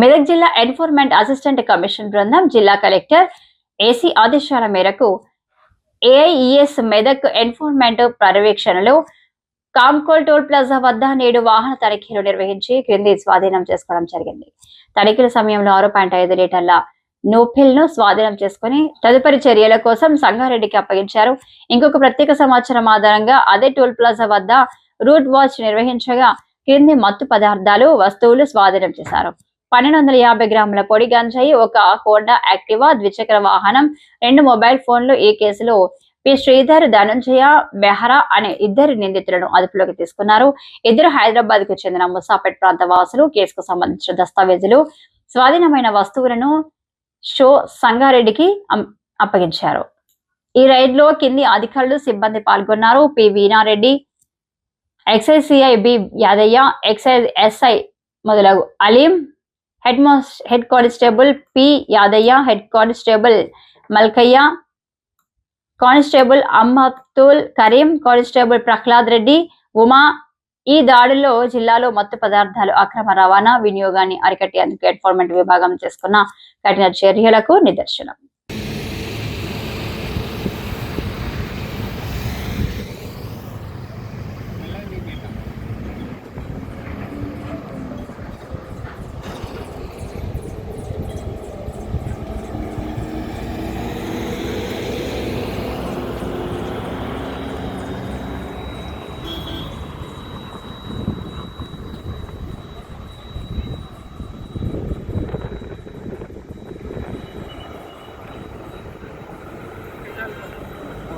మెదక్ జిల్లా enforcement assistant commission బృందం జిల్లా కలెక్టర్ ఏసీ ఆదేశాల మేరకు ఏఐఈఎస్ మెదక్ ఎన్ఫోర్స్మెంట్ పర్యవేక్షణలో కామ్కోల్ టోల్ ప్లాజా వద్ద నేడు వాహన తనిఖీలు నిర్వహించి క్రింది స్వాధీనం చేసుకోవడం జరిగింది. తనిఖీల సమయంలో ఆరు పాయింట్ ఐదు లీటర్ల నోఫిల్ను స్వాధీనం చేసుకుని తదుపరి చర్యల కోసం సంగారెడ్డికి అప్పగించారు. ఇంకొక ప్రత్యేక సమాచారం ఆధారంగా అదే టోల్ ప్లాజా వద్ద రూట్ వాచ్ నిర్వహించగా క్రింది మత్తు పదార్థాలు వస్తువులు స్వాధీనం చేశారు. పన్నెండు వందల యాభై గ్రాముల పొడి గంజాయి ఒక హోండా యాక్టివా ద్విచక్ర వాహనం రెండు మొబైల్ ఫోన్లు ఈ కేసులో. పి. శ్రీధర్ ధనంజయ బెహరా అనే ఇద్దరు నిందితులను అదుపులోకి తీసుకున్నారు. ఇద్దరు హైదరాబాద్కు చెందిన ముసాపేట్ ప్రాంత వాసులు కేసుకు సంబంధించిన దస్తావేజులు స్వాధీనమైన వస్తువులను షో సంగారెడ్డికి అప్పగించారు. ఈ రైడ్లో కింది అధికారులు సిబ్బంది పాల్గొన్నారు. P. Veena Reddy excise CI B Yadaiah excise SI మొదలగు Aleem head mass head constable P Yadaiah head constable Malkaiah constable Ammatul Kareem constable Prahlad Reddy Uma ఈ దాడిలో జిల్లాలో మత్తు పదార్థాలు అక్రమ రవాణా వినియోగాన్ని అరికట్టేందుకు ఎన్ఫోర్మెంట్ విభాగం చేసుకున్న కఠిన చర్యలకు నిదర్శనం.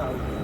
നടക്കുന്നത്